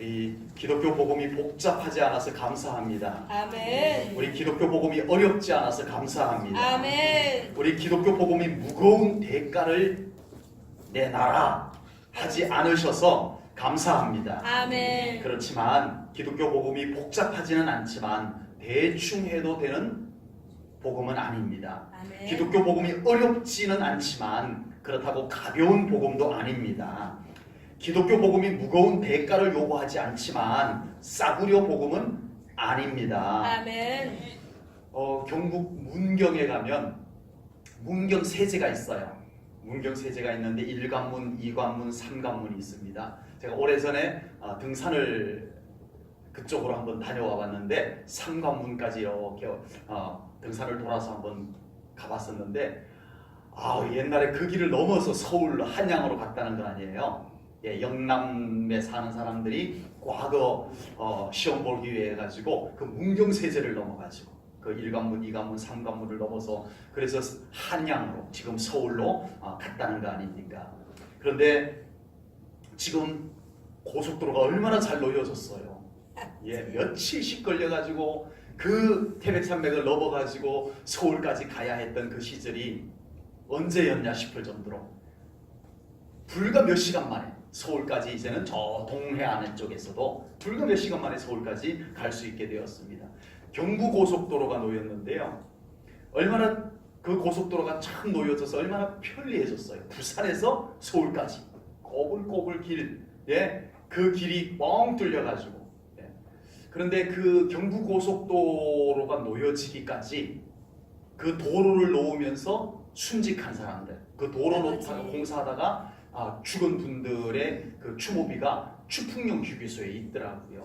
이 기독교 복음이 복잡하지 않아서 감사합니다. 아멘. 우리 기독교 복음이 어렵지 않아서 감사합니다. 아멘. 우리 기독교 복음이 무거운 대가를 내놔라 하지 않으셔서 감사합니다. 아멘. 그렇지만 기독교 복음이 복잡하지는 않지만 대충 해도 되는 복음은 아닙니다. 아멘. 기독교 복음이 어렵지는 않지만 그렇다고 가벼운 복음도 아닙니다. 기독교 복음이 무거운 대가를 요구하지 않지만 싸구려 복음은 아닙니다. 아멘. 어, 경북 문경에 가면 문경 세제가 있어요. 문경 세제가 있는데 1관문, 2관문, 3관문이 있습니다. 제가 오래전에 어, 등산을 그쪽으로 한번 다녀와 봤는데 3관문까지 이렇게 어, 등산을 돌아서 한번 가봤었는데 아 옛날에 그 길을 넘어서 서울 한양으로 갔다는 거 아니에요. 예, 영남에 사는 사람들이 과거 어, 시험 보기 위해 가지고 그 문경 세제를 넘어가지고 그 1관문, 2관문, 3관문을 넘어서 그래서 한양으로 지금 서울로 어, 갔다는 거 아닙니까? 그런데 지금 고속도로가 얼마나 잘 놓여졌어요. 예, 며칠씩 걸려가지고 그 태백산맥을 넘어가지고 서울까지 가야 했던 그 시절이 언제였냐 싶을 정도로 불과 몇 시간 만에 서울까지 이제는 저 동해안 쪽에서도 불과 몇 시간 만에 서울까지 갈 수 있게 되었습니다. 경부 고속도로가 놓였는데요. 얼마나 그 고속도로가 참 놓여져서 얼마나 편리해졌어요. 부산에서 서울까지 꼬불꼬불 길, 예, 그 길이 뻥 뚫려가지고. 예. 그런데 그 경부 고속도로가 놓여지기까지 그 도로를 놓으면서 순직한 사람들, 그 도로. 놓다가 공사하다가 아, 죽은 분들의 그 추모비가 추풍령 휴게소에 있더라고요.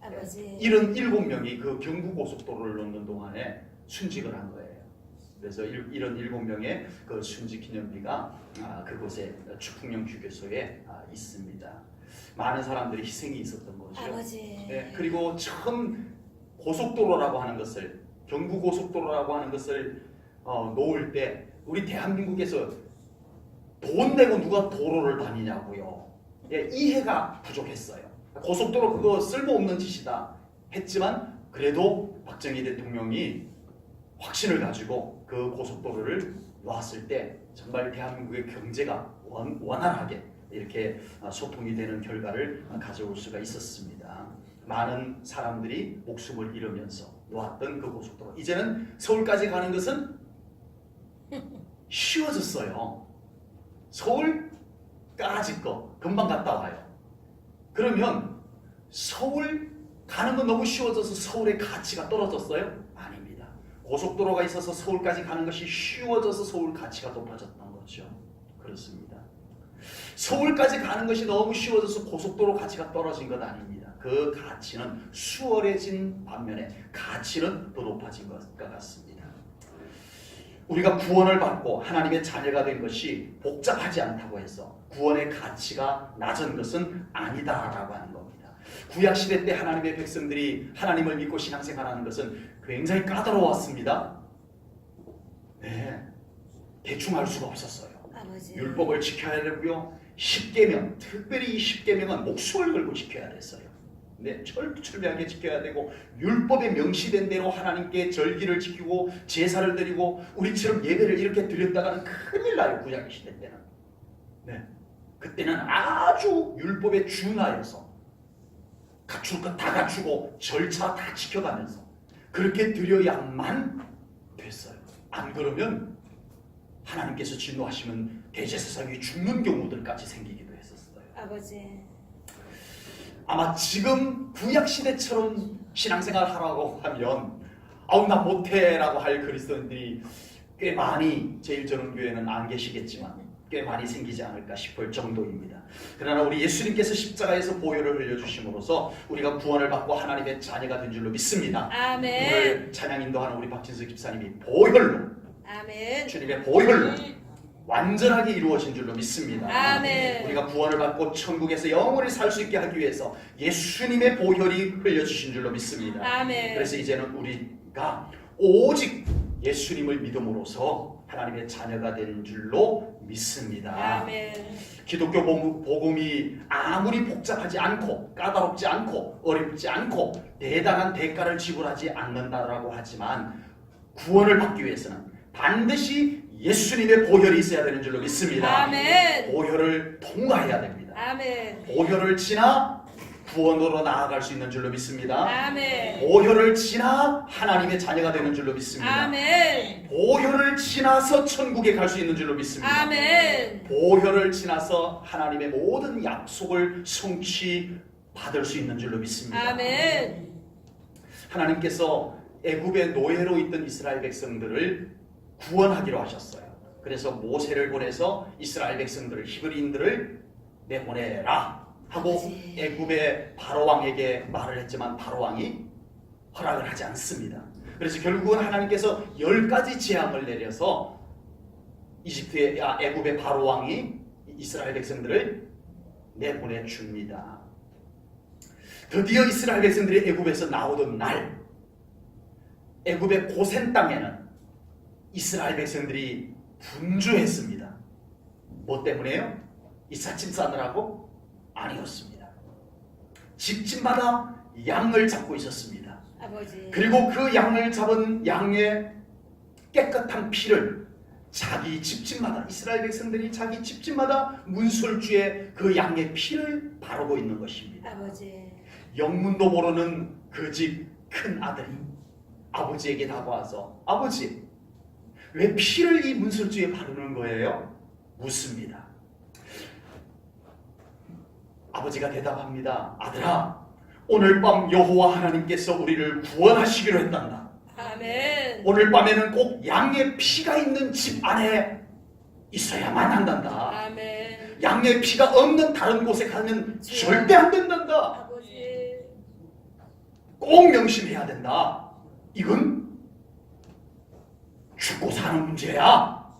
아버지. 이런 일곱 명이 그 경부 고속도로를 놓는 동안에 순직을 한 거예요. 그래서 일, 이런 일곱 명의 그 순직 기념비가 아, 그곳에 추풍령 휴게소에 아, 있습니다. 많은 사람들이 희생이 있었던 거죠. 아버지. 네, 그리고 처음 고속도로라고 하는 것을 경부 고속도로라고 하는 것을 어, 놓을 때 우리 대한민국에서 돈 내고 누가 도로를 다니냐고요. 예, 이해가 부족했어요. 고속도로 그거 쓸모없는 짓이다 했지만 그래도 박정희 대통령이 확신을 가지고 그 고속도로를 놨을 때 정말 대한민국의 경제가 원, 원활하게 이렇게 아, 소통이 되는 결과를 가져올 수가 있었습니다. 많은 사람들이 목숨을 잃으면서 놓았던 그 고속도로. 이제는 서울까지 가는 것은 쉬워졌어요. 서울까지 거 금방 갔다 와요. 그러면 서울 가는 건 너무 쉬워져서 서울의 가치가 떨어졌어요? 아닙니다. 고속도로가 있어서 서울까지 가는 것이 쉬워져서 서울 가치가 높아졌던 거죠. 그렇습니다. 서울까지 가는 것이 너무 쉬워져서 고속도로 가치가 떨어진 것 아닙니다. 그 가치는 수월해진 반면에 가치는 더 높아진 것 같습니다. 우리가 구원을 받고 하나님의 자녀가 된 것이 복잡하지 않다고 해서 구원의 가치가 낮은 것은 아니다라고 하는 겁니다. 구약 시대 때 하나님의 백성들이 하나님을 믿고 신앙생활하는 것은 굉장히 까다로웠습니다. 네, 대충 할 수가 없었어요. 아버지. 율법을 지켜야 되고요. 십계명, 특별히 이 십계명은 목숨을 걸고 지켜야 됐어요. 네, 철두철미하게 지켜야 되고 율법에 명시된 대로 하나님께 절기를 지키고 제사를 드리고 우리처럼 예배를 이렇게 드렸다가는 큰일 나요 구약 시대 때는. 네, 그때는 아주 율법에 준하여서 갖출 것 다 갖추고 절차 다 지켜가면서 그렇게 드려야만 됐어요. 안 그러면 하나님께서 진노하시면 대제사장이 죽는 경우들까지 생기기도 했었어요. 아버지. 아마 지금 구약 시대처럼 신앙생활 하라고 하면 아우 나 못해라고 할 그리스도인들이 꽤 많이 제일전원교회는 안 계시겠지만 꽤 많이 생기지 않을까 싶을 정도입니다. 그러나 우리 예수님께서 십자가에서 보혈을 흘려주심으로써 우리가 구원을 받고 하나님의 자녀가 된 줄로 믿습니다. 아멘. 오늘 찬양 인도하는 우리 박진수 집사님이 보혈로 아멘. 주님의 보혈로 완전하게 이루어진 줄로 믿습니다. 아멘. 우리가 구원을 받고 천국에서 영원히 살 수 있게 하기 위해서 예수님의 보혈이 흘려주신 줄로 믿습니다. 아멘. 그래서 이제는 우리가 오직 예수님을 믿음으로써 하나님의 자녀가 된 줄로 믿습니다. 아멘. 기독교 복- 복음이 아무리 복잡하지 않고 까다롭지 않고 어렵지 않고 대단한 대가를 지불하지 않는다라고 하지만 구원을 받기 위해서는 반드시 예수님의 보혈이 있어야 되는 줄로 믿습니다. 아멘. 보혈을 통과해야 됩니다. 아멘. 보혈을 지나 구원으로 나아갈 수 있는 줄로 믿습니다. 아멘. 보혈을 지나 하나님의 자녀가 되는 줄로 믿습니다. 아멘. 보혈을 지나서 천국에 갈 수 있는 줄로 믿습니다. 아멘. 보혈을 지나서 하나님의 모든 약속을 성취 받을 수 있는 줄로 믿습니다. 아멘. 하나님께서 애굽의 노예로 있던 이스라엘 백성들을 구원하기로 하셨어요. 그래서 모세를 보내서 이스라엘 백성들을 히브리인들을 내보내라 하고 아버지. 애굽의 바로 왕에게 말을 했지만 바로 왕이 허락을 하지 않습니다. 그래서 결국은 하나님께서 열 가지 재앙을 내려서 이집트의 아, 애굽의 바로 왕이 이스라엘 백성들을 내보내 줍니다. 드디어 이스라엘 백성들이 애굽에서 나오던 날 애굽의 고센 땅에는 이스라엘 백성들이 분주했습니다. 뭐 때문에요? 이삿짐 싸느라고? 아니었습니다. 집집마다 양을 잡고 있었습니다. 아버지. 그리고 그 양을 잡은 양의 깨끗한 피를 자기 집집마다 이스라엘 백성들이 자기 집집마다 문설주에 그 양의 피를 바르고 있는 것입니다. 아버지. 영문도 모르는 그 집 큰 아들이 아버지에게 다가와서 아버지 왜 피를 이 문설주에 바르는 거예요? 묻습니다. 아버지가 대답합니다. 아들아 오늘 밤 여호와 하나님께서 우리를 구원하시기로 했단다. 아멘. 오늘 밤에는 꼭 양의 피가 있는 집 안에 있어야만 한단다. 아멘. 양의 피가 없는 다른 곳에 가면 절대 안 된단다. 아버지. 꼭 명심해야 된다. 이건 죽고 사는 문제야.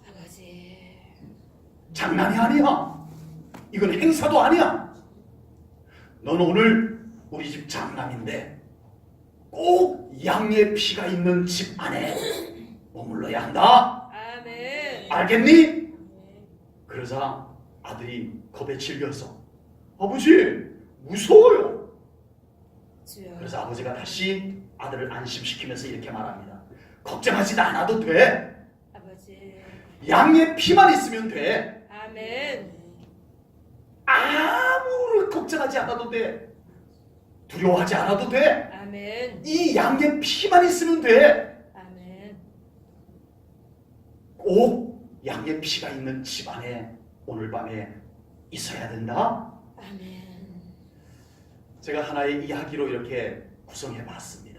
아버지. 장난이 아니야. 이건 행사도 아니야. 너는 오늘 우리 집 장남인데 꼭 양의 피가 있는 집 안에 머물러야 한다. 아멘. 알겠니? 그러자 아들이 겁에 질려서 아버지 무서워요. 그래서 아버지가 다시 아들을 안심시키면서 이렇게 말합니다. 걱정하지 않아도 돼. 아버지. 양의 피만 있으면 돼. 아멘. 아무 걱정하지 않아도 돼. 두려워하지 않아도 돼. 아멘. 이 양의 피만 있으면 돼. 아멘. 꼭 양의 피가 있는 집 안에 오늘 밤에 있어야 된다. 아멘. 제가 하나의 이야기로 이렇게 구성해 봤습니다.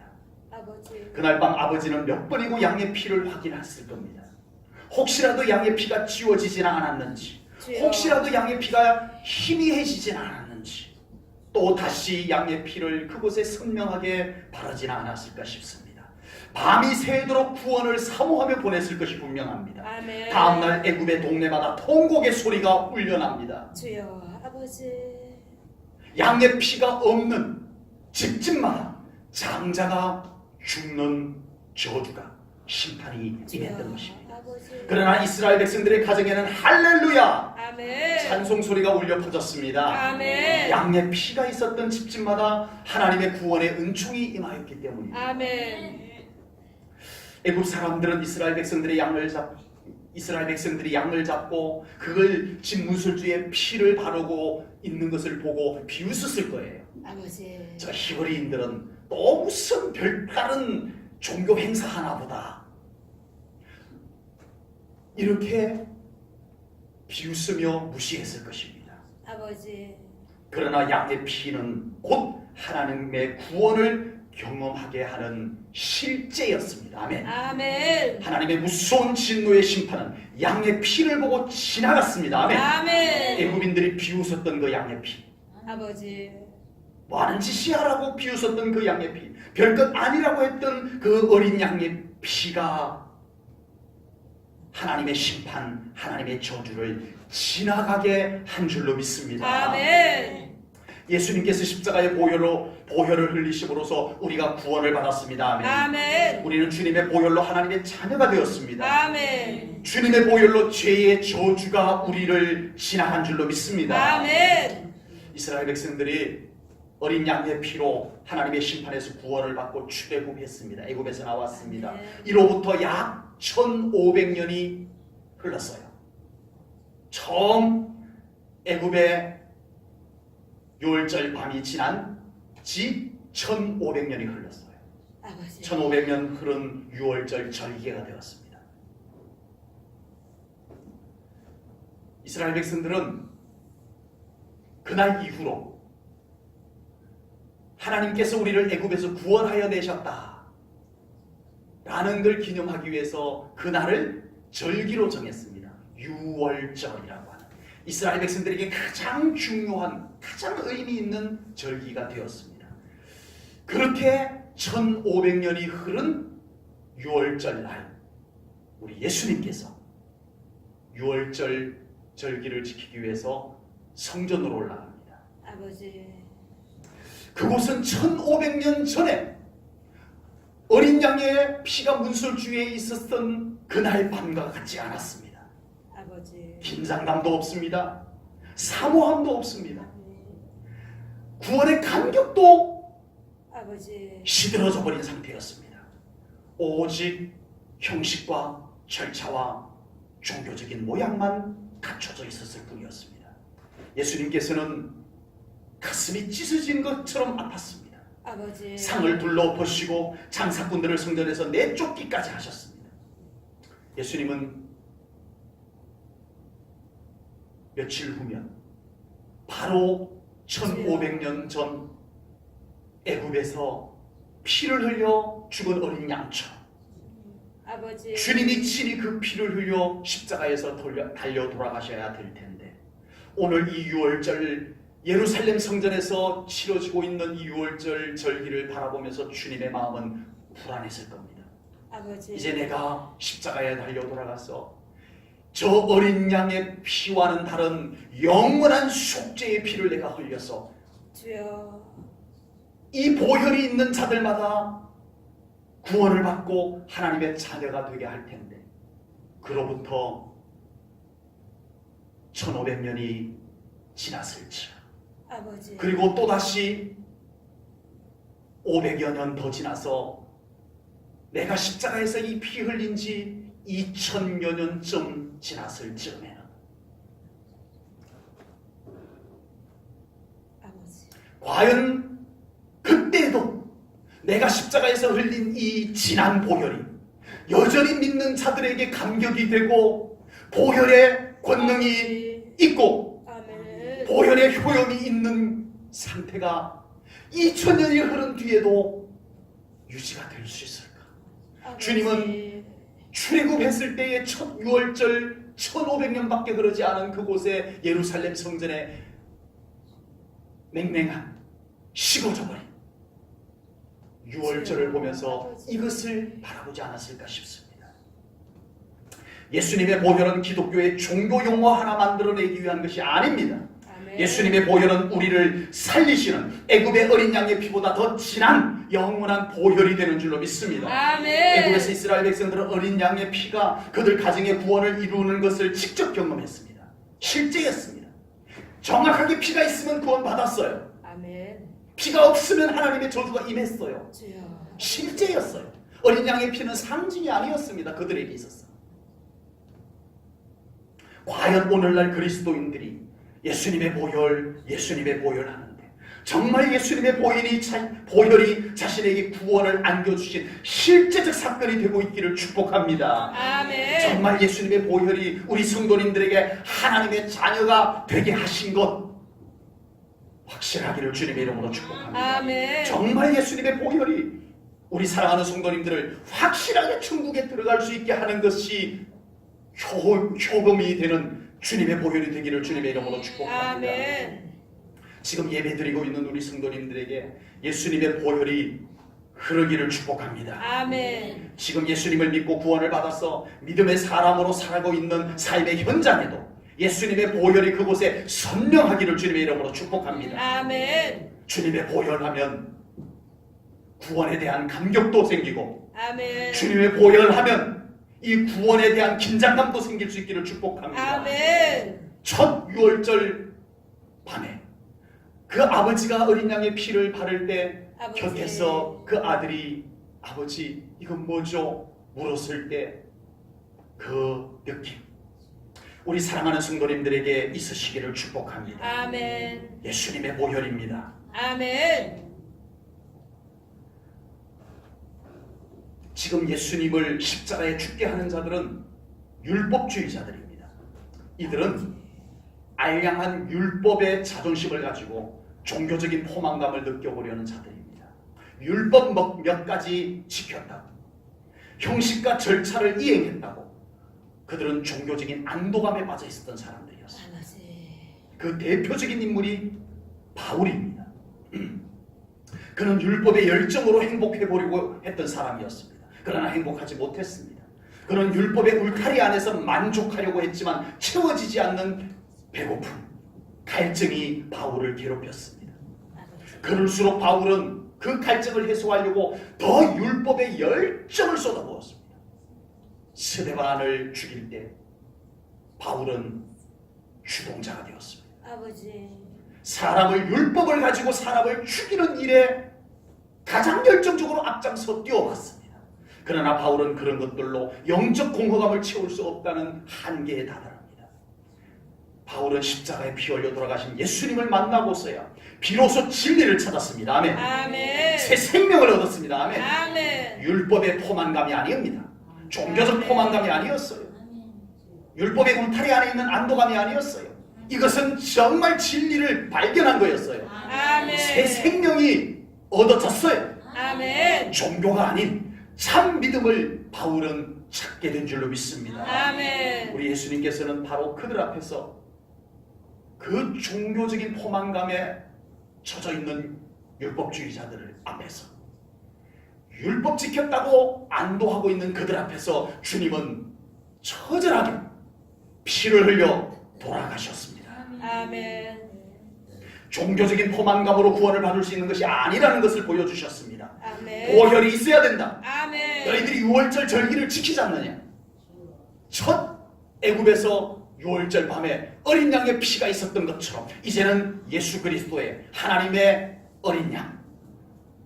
아버지. 그날 밤 아버지는 몇 번이고 양의 피를 확인했을 겁니다. 혹시라도 양의 피가 지워지진 않았는지, 주여. 혹시라도 양의 피가 희미해지진 않았는지, 또 다시 양의 피를 그곳에 선명하게 바르진 않았을까 싶습니다. 밤이 새도록 구원을 사모하며 보냈을 것이 분명합니다. 아멘. 다음날 애굽의 동네마다 통곡의 소리가 울려납니다. 주여. 아버지. 양의 피가 없는 집집마다 장자가 죽는 저주가 심판이 임했던 것입니다. 그러나 이스라엘 백성들의 가정에는 할렐루야 아멘. 찬송 소리가 울려 퍼졌습니다. 아멘. 양의 피가 있었던 집집마다 하나님의 구원의 은총이 임하였기 때문입니다. 아멘. 애굽 사람들은 이스라엘 백성들의 양을 잡 이스라엘 백성들이 양을 잡고 그걸 집 문설주에 피를 바르고 있는 것을 보고 비웃었을 거예요. 아버지. 저 히브리인들은 또 무슨 별다른 종교 행사 하나 보다 이렇게 비웃으며 무시했을 것입니다. 아버지. 그러나 양의 피는 곧 하나님의 구원을 경험하게 하는 실제였습니다. 아멘. 아멘. 하나님의 무서운 진노의 심판은 양의 피를 보고 지나갔습니다. 아멘. 아멘. 애굽인들이 비웃었던 그 양의 피. 아버지. 뭐 하는 짓이야라고 비웃었던 그 양의 피, 별것 아니라고 했던 그 어린 양의 피가 하나님의 심판, 하나님의 저주를 지나가게 한 줄로 믿습니다. 아멘. 예수님께서 십자가의 보혈로 보혈을 흘리심으로써 우리가 구원을 받았습니다. 아멘. 아멘. 우리는 주님의 보혈로 하나님의 자녀가 되었습니다. 아멘. 주님의 보혈로 죄의 저주가 우리를 지나간 줄로 믿습니다. 아멘. 이스라엘 백성들이 어린 양의 피로 하나님의 심판에서 구원을 받고 출애굽했습니다. 애굽에서 나왔습니다. 아멘. 이로부터 약 1500년이 흘렀어요. 처음 애굽의 유월절 밤이 지난 지 1500년이 흘렀어요. 아버지. 1500년 흐른 유월절 절기가 되었습니다. 이스라엘 백성들은 그날 이후로 하나님께서 우리를 애굽에서 구원하여 내셨다. 라는 걸 기념하기 위해서 그날을 절기로 정했습니다. 유월절이라고 하는 이스라엘 백성들에게 가장 중요한 가장 의미 있는 절기가 되었습니다. 그렇게 1500년이 흐른 6월절 날 우리 예수님께서 6월절 절기를 지키기 위해서 성전으로 올라갑니다. 아버지. 그곳은 1500년 전에 어린 양의 피가 문설주에 있었던 그날 밤과 같지 않았습니다. 아버지. 긴장감도 없습니다. 사모함도 없습니다. 구원의 간격도 아버지. 시들어져 버린 상태였습니다. 오직 형식과 절차와 종교적인 모양만 갖춰져 있었을 뿐이었습니다. 예수님께서는 가슴이 찢어진 것처럼 아팠습니다. 아버지. 상을 둘러보시고 장사꾼들을 성전에서 내쫓기까지 하셨습니다. 예수님은 며칠 후면 바로 1500년 전 애굽에서 피를 흘려 죽은 어린 양처럼 아버지. 주님이 친히 그 피를 흘려 십자가에서 돌려, 달려 돌아가셔야 될 텐데 오늘 이 6월절 예루살렘 성전에서 치러지고 있는 이 6월절 절기를 바라보면서 주님의 마음은 불안했을 겁니다. 아버지. 이제 내가 십자가에 달려 돌아가서 저 어린 양의 피와는 다른 영원한 속죄의 피를 내가 흘려서 주여. 이 보혈이 있는 자들마다 구원을 받고 하나님의 자녀가 되게 할 텐데 그로부터 1500년이 지났을지 아버지. 그리고 또다시 500여 년 더 지나서 내가 십자가에서 이 피 흘린 지 2000여 년쯤 지났을 즈음에는 아버지. 과연 그때도 내가 십자가에서 흘린 이 진한 보혈이 여전히 믿는 자들에게 감격이 되고 보혈의 권능이. 있고 보혈의 효용이 있는 상태가 2000년이 흐른 뒤에도 유지가 될 수 있을까? 아버지. 주님은 출애굽했을 때의 첫 6월절 1500년밖에 그러지 않은 그곳에 예루살렘 성전에 맹맹한 식어져 버린 6월절을 보면서 이것을 바라보지 않았을까 싶습니다. 예수님의 보혈은 기독교의 종교 용어 하나 만들어내기 위한 것이 아닙니다. 예수님의 보혈은 우리를 살리시는 애굽의 어린 양의 피보다 더 진한 영원한 보혈이 되는 줄로 믿습니다. 아멘. 애굽에서 이스라엘 백성들은 어린 양의 피가 그들 가정의 구원을 이루는 것을 직접 경험했습니다. 실제였습니다. 정확하게 피가 있으면 구원 받았어요. 아멘. 피가 없으면 하나님의 저주가 임했어요. 주여. 실제였어요. 어린 양의 피는 상징이 아니었습니다. 그들에게 있었어. 과연 오늘날 그리스도인들이 예수님의 보혈, 예수님의 보혈 하는데 정말 예수님의 보혈이, 자, 보혈이 자신에게 구원을 안겨주신 실제적 사건이 되고 있기를 축복합니다. 아멘. 정말 예수님의 보혈이 우리 성도님들에게 하나님의 자녀가 되게 하신 것 확실하기를 주님의 이름으로 축복합니다. 아멘. 정말 예수님의 보혈이 우리 사랑하는 성도님들을 확실하게 천국에 들어갈 수 있게 하는 것이 효, 효범이 되는 주님의 보혈이 되기를 주님의 이름으로 축복합니다. 아멘. 지금 예배드리고 있는 우리 성도님들에게 예수님의 보혈이 흐르기를 축복합니다. 아멘. 지금 예수님을 믿고 구원을 받아서 믿음의 사람으로 살아가고 있는 삶의 현장에도 예수님의 보혈이 그곳에 선명하기를 주님의 이름으로 축복합니다. 아멘. 주님의 보혈하면 구원에 대한 감격도 생기고 아멘. 주님의 보혈하면 이 구원에 대한 긴장감도 생길 수 있기를 축복합니다. 아멘. 첫 유월절 밤에 그 아버지가 어린 양의 피를 바를 때 아버지. 곁에서 그 아들이 아버지 이건 뭐죠? 물었을 때 그 느낌 우리 사랑하는 성도님들에게 있으시기를 축복합니다. 아멘. 예수님의 보혈입니다. 아멘. 지금 예수님을 십자가에 죽게 하는 자들은 율법주의자들입니다. 이들은 알량한 율법의 자존심을 가지고 종교적인 포만감을 느껴보려는 자들입니다. 율법 몇- 몇 가지 지켰다고, 형식과 절차를 이행했다고, 그들은 종교적인 안도감에 빠져 있었던 사람들이었습니다. 그 대표적인 인물이 바울입니다. 그는 율법의 열정으로 행복해 보려고 했던 사람이었습니다. 그러나 행복하지 못했습니다. 그는 율법의 울타리 안에서 만족하려고 했지만 채워지지 않는 배고픔, 갈증이 바울을 괴롭혔습니다. 그럴수록 바울은 그 갈증을 해소하려고 더 율법의 열정을 쏟아부었습니다. 스데반을 죽일 때 바울은 주동자가 되었습니다. 아버지. 사람을 율법을 가지고 사람을 죽이는 일에 가장 열정적으로 앞장서 뛰어왔습니다. 그러나 바울은 그런 것들로 영적 공허감을 채울 수 없다는 한계에 다다릅니다. 바울은 십자가에 피 흘려 돌아가신 예수님을 만나고서야 비로소 진리를 찾았습니다. 아멘. 아멘. 새 생명을 얻었습니다. 아멘. 아멘. 율법의 포만감이 아니옵니다. 종교적. 포만감이 아니었어요. 율법의 울타리 안에 있는 안도감이 아니었어요. 이것은 정말 진리를 발견한 거였어요. 아멘. 새 생명이 얻어졌어요. 아멘. 종교가 아닌 참 믿음을 바울은 찾게 된 줄로 믿습니다. 아멘. 우리 예수님께서는 바로 그들 앞에서 그 종교적인 포만감에 젖어 있는 율법주의자들을 앞에서 율법 지켰다고 안도하고 있는 그들 앞에서 주님은 처절하게 피를 흘려 돌아가셨습니다. 아멘. 종교적인 포만감으로 구원을 받을 수 있는 것이 아니라는 것을 보여주셨습니다. 아멘. 보혈이 있어야 된다. 아멘. 너희들이 6월절 절기를 지키지 않느냐? 첫 애굽에서 6월절 밤에 어린 양의 피가 있었던 것처럼 이제는 예수 그리스도의 하나님의 어린 양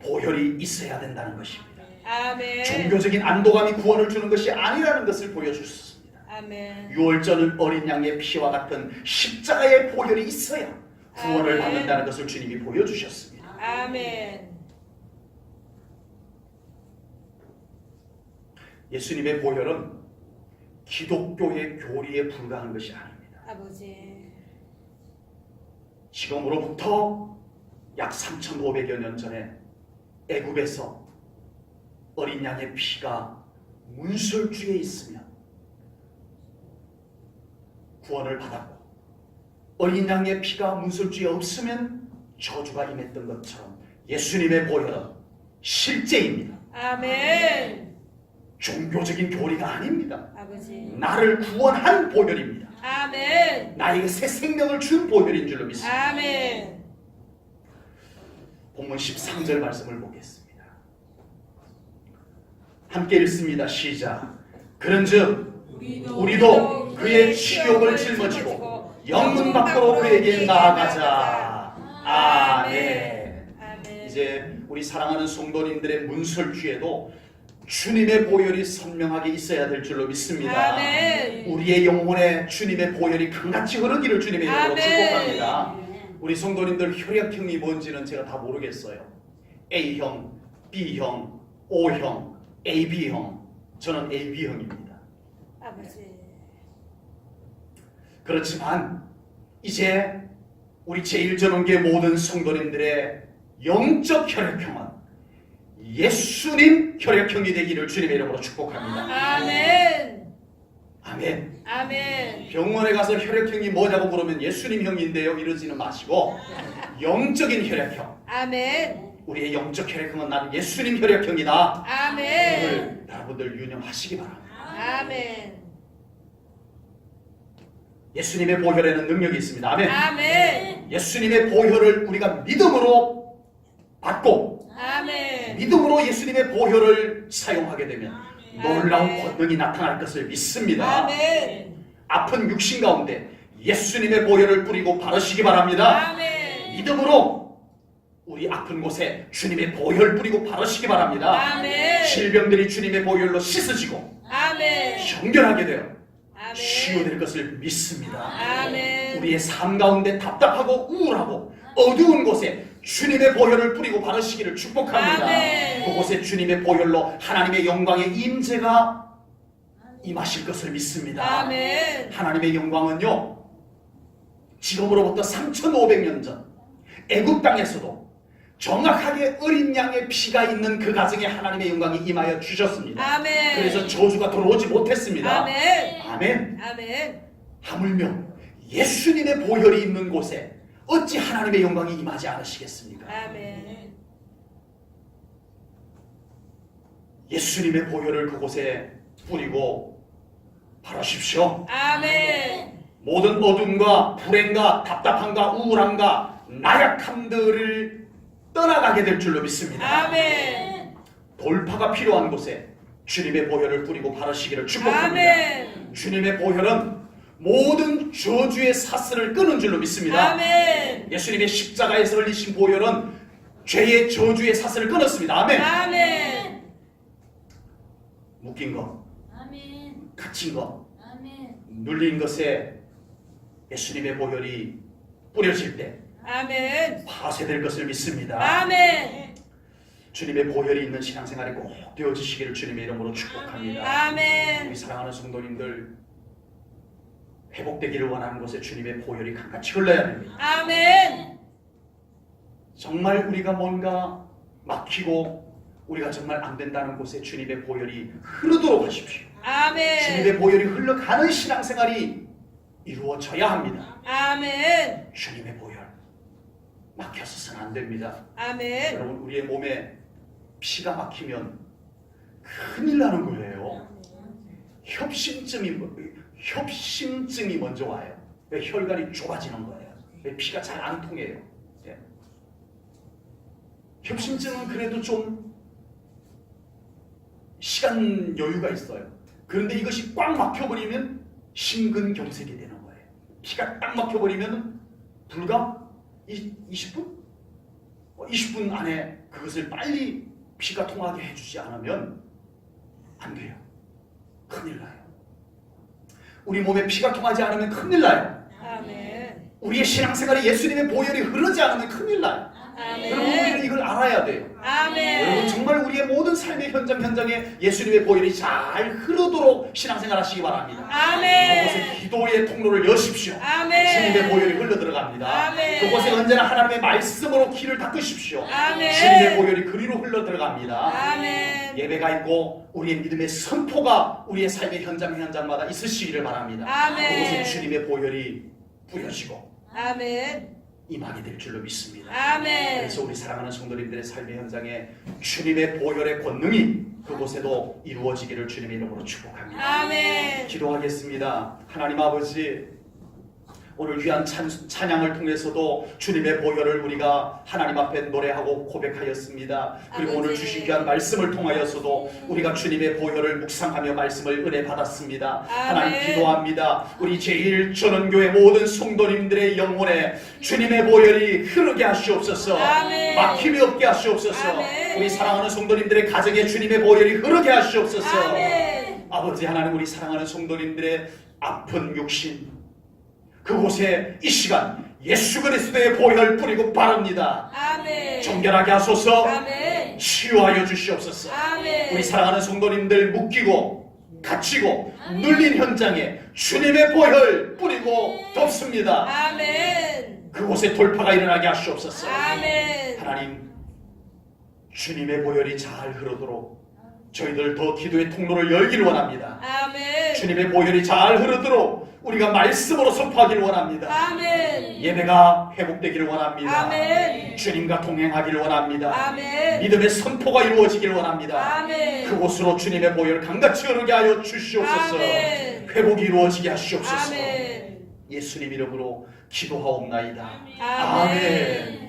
보혈이 있어야 된다는 것입니다. 아멘. 종교적인 안도감이 구원을 주는 것이 아니라는 것을 보여주셨습니다. 아멘. 6월절은 어린 양의 피와 같은 십자가의 보혈이 있어야 구원을 아멘. 받는다는 것을 주님이 보여주셨습니다. 아멘. 예수님의 보혈은 기독교의 교리에 불과한 것이 아닙니다. 아버지. 지금으로부터 약 3,500여 년 전에 애굽에서 어린 양의 피가 문설주에 있으면 구원을 받았고 어린 양의 피가 문설주에 없으면 저주가 임했던 것처럼 예수님의 보혈은 실제입니다. 아멘. 종교적인 교리가 아닙니다. 아버지. 나를 구원한 보혈입니다. 아멘. 나에게 새 생명을 준 보혈인 줄로 믿습니다. 아멘. 본문 13절 말씀을 보겠습니다. 함께 읽습니다. 시작. 그런즉 우리도 그의 치욕을 짊어지고 영문 밖으로 그에게 나아가자. 아멘. 아멘. 이제 우리 사랑하는 성도님들의 문설주에도 주님의 보혈이 선명하게 있어야 될 줄로 믿습니다. 아멘. 우리의 영혼에 주님의 보혈이 강같이 흐르기를 주님의 이름으로 아멘. 축복합니다. 우리 성도님들 혈액형이 뭔지는 제가 다 모르겠어요. A형, B형, O형, AB형. 저는 AB형입니다. 아버지. 그렇지만 이제 우리 제일전원계 모든 성도님들의 영적 혈액형은 예수님 혈액형이 되기를 주님의 이름으로 축복합니다. 아멘. 아멘. 아멘. 병원에 가서 혈액형이 뭐냐고 물으면 예수님 형인데요 이러지는 마시고 영적인 혈액형 아멘. 우리의 영적 혈액형은 나는 예수님 혈액형이다 아멘. 오늘 여러분들 유념하시기 바랍니다 아멘. 예수님의 보혈에는 능력이 있습니다. 아멘. 아멘. 예수님의 보혈을 우리가 믿음으로 받고. 믿음으로 예수님의 보혈을 사용하게 되면 놀라운. 권능이 나타날 것을 믿습니다. 아멘. 아픈 육신 가운데 예수님의 보혈을 뿌리고 바르시기 바랍니다. 아멘. 믿음으로 우리 아픈 곳에 주님의 보혈 뿌리고 바르시기 바랍니다. 아멘. 질병들이 주님의 보혈로 씻어지고 아멘. 정결하게 되어. 치유될 것을 믿습니다. 아멘. 우리의 삶 가운데 답답하고 우울하고 어두운 곳에 주님의 보혈을 뿌리고 바르시기를 축복합니다. 아멘. 그곳에 주님의 보혈로 하나님의 영광의 임재가 임하실 것을 믿습니다. 아멘. 하나님의 영광은요. 지금으로부터 3,500년 전 애굽 땅에서도 정확하게 어린 양의 피가 있는 그 가정에 하나님의 영광이 임하여 주셨습니다. 아멘. 그래서 저주가 들어오지 못했습니다. 아멘. 아멘. 아멘. 하물며 예수님의 보혈이 있는 곳에 어찌 하나님의 영광이 임하지 않으시겠습니까? 아멘. 예수님의 보혈을 그곳에 뿌리고 바르십시오. 아멘. 모든 어둠과 불행과 답답함과 우울함과 나약함들을 떠나가게 될 줄로 믿습니다. 아멘. 돌파가 필요한 곳에 주님의 보혈을 뿌리고 바르시기를 축복합니다. 아멘. 주님의 보혈은 모든 저주의 사슬을 끄는 줄로 믿습니다. 아멘. 예수님의 십자가에서 흘리신 보혈은 죄의 저주의 사슬을 끊었습니다. 아멘. 아멘. 묶인 것, 아멘. 갇힌 것, 아멘. 눌린 것에 예수님의 보혈이 뿌려질 때 아멘. 파쇄될 것을 믿습니다. 아멘. 주님의 보혈이 있는 신앙생활이 꼭 되어지시기를 주님의 이름으로 축복합니다. 아멘. 우리 사랑하는 성도님들 회복되기를 원하는 곳에 주님의 보혈이 강같이 흘러야 됩니다. 아멘. 정말 우리가 뭔가 막히고 우리가 정말 안 된다는 곳에 주님의 보혈이 흐르도록 하십시오. 아멘. 주님의 보혈이 흘러가는 신앙생활이 이루어져야 합니다. 아멘. 주님의 보혈 막혀서는 안 됩니다. 아멘. 여러분 우리의 몸에 피가 막히면 큰일 나는 거예요. 협심증이 뭐- 협심증이 먼저 와요. 왜 혈관이 좁아지는 거예요. 왜 피가 잘 안 통해요. 예. 협심증은 그래도 좀 시간 여유가 있어요. 그런데 이것이 꽉 막혀버리면 심근경색이 되는 거예요. 피가 딱 막혀버리면 불과 20분? 20분 안에 그것을 빨리 피가 통하게 해주지 않으면 안 돼요. 큰일 나요. 우리 몸에 피가 통하지 않으면 큰일 나요. 우리의 신앙생활에 예수님의 보혈이 흐르지 않으면 큰일 나요. 여러분 우리는. 이걸 알아야 돼요. 여러분 아멘. 정말 우리의 모든 삶의 현장 현장에 예수님의 보혈이 잘 흐르도록 신앙생활 하시기 바랍니다. 아멘. 그곳에 기도의 통로를 여십시오. 아멘. 주님의 보혈이 흘러 들어갑니다. 아멘. 그곳에 언제나 하나님의 말씀으로 길을 닦으십시오. 아멘. 주님의 보혈이 그리로 흘러 들어갑니다. 아멘. 예배가 있고 우리의 믿음의 선포가 우리의 삶의 현장 현장마다 있으시기를 바랍니다. 아멘. 그곳에 주님의 보혈이 뿌려지고 아멘. 임하게 될 줄로 믿습니다. 아멘. 그래서 우리 사랑하는 성도님들의 삶의 현장에 주님의 보혈의 권능이 그곳에도 이루어지기를 주님의 이름으로 축복합니다. 아멘. 기도하겠습니다. 하나님 아버지 오늘 귀한 찬, 찬양을 통해서도 주님의 보혈을 우리가 하나님 앞에 노래하고 고백하였습니다. 그리고 오늘 아버지. 주신 귀한 말씀을 통하여서도 우리가 주님의 보혈을 묵상하며 말씀을 은혜 받았습니다. 하나님 아멘. 기도합니다. 우리 제1전원교회 모든 성도님들의 영혼에 주님의 보혈이 흐르게 하시옵소서. 아멘. 막힘이 없게 하시옵소서. 아멘. 우리 사랑하는 성도님들의 가정에 주님의 보혈이 흐르게 하시옵소서. 아멘. 아버지 하나님 우리 사랑하는 성도님들의 아픈 육신 그곳에 이 시간 예수 그리스도의 보혈 뿌리고 바릅니다. 아멘. 정결하게 하소서 아멘. 치유하여 주시옵소서. 아멘. 우리 사랑하는 성도님들 묶이고 갇히고 눌린 현장에 주님의 보혈 뿌리고 덮습니다. 아멘. 그곳에 돌파가 일어나게 하시옵소서. 아멘. 하나님 주님의 보혈이 잘 흐르도록 저희들 더 기도의 통로를 열기를 원합니다. 아멘. 주님의 보혈이 잘 흐르도록 우리가 말씀으로 선포하기를 원합니다. 아멘. 예배가 회복되기를 원합니다. 아멘. 주님과 동행하기를 원합니다. 아멘. 믿음의 선포가 이루어지기를 원합니다. 아멘. 그곳으로 주님의 보혈 강같이 흐르게 하여 주시옵소서. 아멘. 회복이 이루어지게 하시옵소서. 아멘. 예수님 이름으로 기도하옵나이다. 아멘. 아멘.